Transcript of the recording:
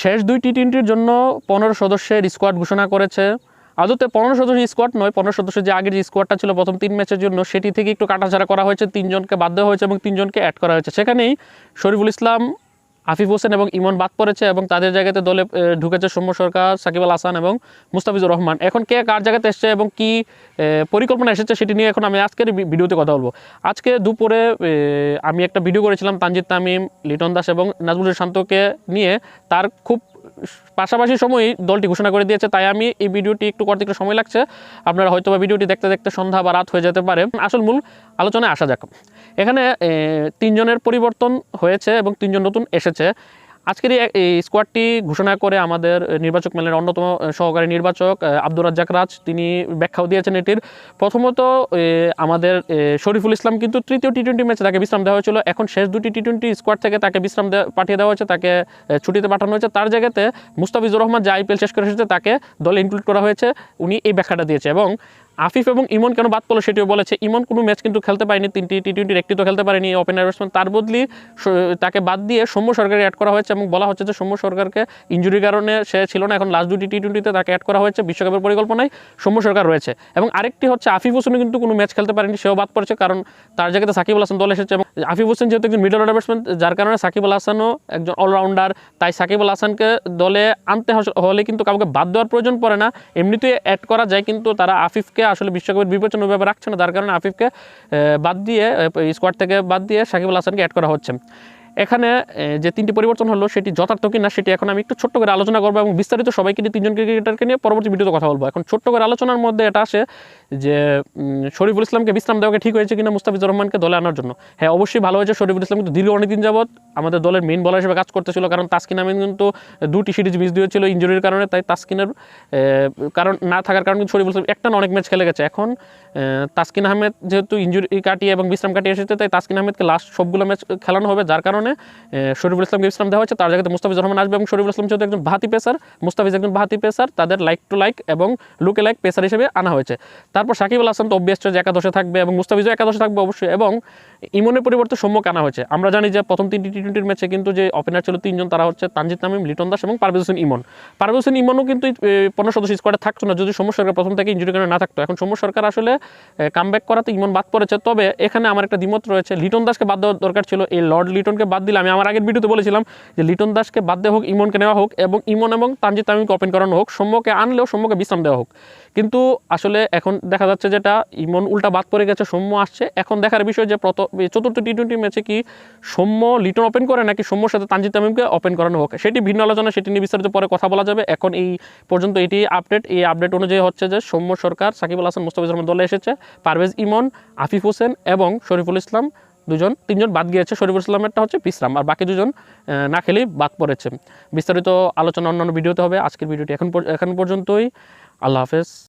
শেষ দুই টি টোয়েন্টির জন্য পনেরো সদস্যের স্কোয়াড ঘোষণা করেছে। আদতে পনেরো সদস্যের স্কোয়াড নয়, পনেরো সদস্যের যে আগের যে স্কোয়াডটা ছিল প্রথম তিন ম্যাচের জন্য, সেটি থেকে একটু কাটাছাড়া করা হয়েছে। তিনজনকে বাদ দেওয়া হয়েছে এবং তিনজনকে অ্যাড করা হয়েছে। সেখানেই শরীফুল ইসলাম আফিফ হোসেন এবং ইমন বাদ পড়েছে এবং তাদের জায়গাতে দলে ঢুকেছে সৌম্য সরকার, সাকিব আল হাসান এবং মুস্তাফিজুর রহমান। এখন কে কার জায়গাতে এসছে এবং কি পরিকল্পনা এসেছে সেটি নিয়ে এখন আমি আজকের ভিডিওতে কথা বলব। আজকে দুপুরে আমি একটা ভিডিও করেছিলাম তানজিদ তামিম, লিটন দাস এবং নাজমুল শান্তকে নিয়ে। তার খুব পাশাপাশি সময়ই দলটি ঘোষণা করে দিয়েছে, তাই আমি এই ভিডিওটি একটু করতে একটু সময় লাগছে। আপনারা হয়তো বা ভিডিওটি দেখতে দেখতে সন্ধ্যা বা রাত হয়ে যেতে পারে। আসল মূল আলোচনায় আসা যাক। এখানে তিনজনের পরিবর্তন হয়েছে এবং তিনজন নতুন এসেছে। আজকের এই- স্কোয়াডটি ঘোষণা করে আমাদের নির্বাচক মেলের অন্যতম সহকারী নির্বাচক আব্দুর রাজ্জাক রাজ, তিনি ব্যাখ্যাও দিয়েছেন এটির। প্রথমত আমাদের শরীফুল ইসলাম কিন্তু তৃতীয় টি টোয়েন্টি ম্যাচে তাকে বিশ্রাম দেওয়া হয়েছিল। এখন শেষ দুটি টি টোয়েন্টি স্কোয়াড থেকে তাকে বিশ্রাম পাঠিয়ে দেওয়া হয়েছে, তাকে ছুটিতে পাঠানো হয়েছে। তার জায়গাতে মুস্তাফিজুর রহমান যে আইপিএল শেষ করে এসেছে, তাকে দলে ইনক্লুড করা হয়েছে। উনি এই ব্যাখ্যাটা দিয়েছে এবং আফিফ এবং ইমন কেন বাদ পড়ল সেটিও বলেছে। ইমন কোনো ম্যাচ কিন্তু খেলতে পারেনি, তিনটি টি টোয়েন্টির একটি তো খেলতে পারেনি ওপেনার ব্যাটসম্যান তার বদলি তাকে বাদ দিয়ে সৌম্য সরকারকে অ্যাড করা হয়েছে এবং বলা হচ্ছে যে সৌম্য সরকারকে ইঞ্জুরির কারণে সে ছিল না, এখন লাস্ট দুটি টি টোয়েন্টিতে তাকে অ্যাড করা হয়েছে, বিশ্বকাপের পরিকল্পনায় সৌম্য সরকার রয়েছে। এবং আরেকটি হচ্ছে আফিফ হোসেনও কিন্তু কোনো ম্যাচ খেলতে পারেনি, সেও বাদ পড়েছে, কারণ তার জায়গাতে সাকিব হাসান দল এসেছে এবং আফিফ হোসেন যেহেতু একজন মিডল অর্ডার ব্যাটসম্যান যার কারণে সাকিব আল হাসানও একজন অলরাউন্ডার তাই সাকিব আল হাসানকে দলে আনতে হলে কিন্তু কাউকে বাদ দেওয়ার প্রয়োজন পড়ে না। এমনিতেই অ্যাড করা যায়, কিন্তু তারা আফিফকে আসলে বিশ্বকাপের বিবেচনা ওইভাবে রাখছে না। যার কারণে আফিফকে বাদ দিয়ে স্কোয়াড থেকে বাদ দিয়ে সাকিব আল হাসানকে অ্যাড করা হচ্ছে। এখানে যে তিনটি পরিবর্তন হলো সেটি যথার্থ কিনা সেটি এখন আমি একটু ছোট্ট করে আলোচনা করব এবং বিস্তারিত সবাইকে নিয়ে তিনজন ক্রিকেটারকে নিয়ে পরবর্তী ভিডিওতে কথা বলব। এখন ছোট্ট করে আলোচনার মধ্যে এটা আসে যে শরীফুল ইসলামকে বিশ্রাম দেওয়াকে ঠিক হয়েছে কিনা মুস্তাফিজুর রহমানকে দলে আনার জন্য? হ্যাঁ অবশ্যই ভালো হয়েছে। শরীফুল ইসলাম কিন্তু দীর্ঘ অনেকদিন যাবত আমাদের দলের মেইন বলার হিসেবে কাজ করতেছিল, কারণ তাসকিন আমিন কিন্তু দুটি সিরিজ মিস দিয়েছিল ইঞ্জুরির কারণে, তাই তাসকিনের কারণ না থাকার কারণে কিন্তু শরীফুল ইসলাম একটা অনেক ম্যাচ খেলে গেছে। এখন তাসকিন আহমেদ যেহেতু ইঞ্জুরি কাটিয়ে এবং বিশ্রাম কাটিয়ে এসেছে, তাই তাসকিন আহমেদকে লাস্ট সবগুলো ম্যাচ খেলানো হবে, যার কারণে এ, শরীফুল ইসলামকে বিশ্রাম দেওয়া হচ্ছে তার জায়গাতে মুস্তাফিজুর রহমান আসবে এবং শরীফুল ইসলাম যেহেতু একজন ভাতি পেসার মুস্তাফিজ একজন ভাতি পেসার তাদের লাইক টু লাইক এবং লুকে লাইক পেসার হিসেবে আনা হয়েছে। তারপর সাকিব আল হাসান তো অবভিয়াস যে একাদশে থাকবে এবং মুস্তাফিজও একাদশে থাকবে অবশ্যই এবং ইমনের পরিবর্তে সম্মুখ আনা হয়েছে। আমরা জানি যে প্রথম তিনটি টি টোয়েন্টির ম্যাচে কিন্তু যে ওপেনার ছিল তিনজন তারা হচ্ছে তানজিদ তামিম লিটন দাস এবং পারভেজ হোসেন ইমন। পারভেজ হোসেন ইমনও কিন্তু পনেরো সদস্য স্কোয়াডে থাকতো না যদি সৌম্য সরকার প্রথম থেকে ইঞ্জুরি কারণে না থাকতো। এখন সৌম্য সরকার আসলে কামব্যাক করাতে ইমন বাদ পড়েছে। তবে এখানে আমার একটা দ্বিমত রয়েছে। লিটন দাসকে বাদ দেওয়ার দরকার ছিল এই লর্ড লিটনকে বাদ দিলে, আমি আমার আগের ভিডিওতে বলেছিলাম যে লিটন দাসকে বাদ দেওয়া হোক, ইমনকে নেওয়া হোক এবং ইমন এবং তানজিদ তামিমকে ওপেন করানো হোক সৌম্যকে আনলেও সৌম্যকে বিশ্রাম দেওয়া হোক। কিন্তু আসলে এখন দেখা যাচ্ছে যেটা, ইমন উল্টা বাদ পড়ে গেছে, সৌম্য আসছে। এখন দেখার বিষয় যে প্রত চতুর্থ টি টোয়েন্টি ম্যাচে কি সৌম্য লিটন ওপেন করে, নাকি সৌম্যর সাথে তানজিদ তামিমকে ওপেন করানো হোক? সেটি ভিন্ন আলোচনা, সেটি নিয়ে বিস্তারিত পরে কথা বলা যাবে। এখন এই পর্যন্ত এটি আপডেট এই আপডেট অনুযায়ী হচ্ছে যে সৌম্য সরকার সাকিব আল হাসান, মুস্তাফিজুর রহমান দলে এসেছে। পারভেজ ইমন, আফিফ হোসেন এবং শরীফুল ইসলাম দুজন, তিনজন বাদ গিয়েছে। শরীফুল ইসলামেরটা হচ্ছে বিশ্রাম, আর বাকি দুজন না খেলেই বাদ পড়েছে। বিস্তারিত আলোচনা অন্যান্য ভিডিওতে হবে। আজকের ভিডিওটি এখন এখন পর্যন্তই। আল্লাহ হাফেজ।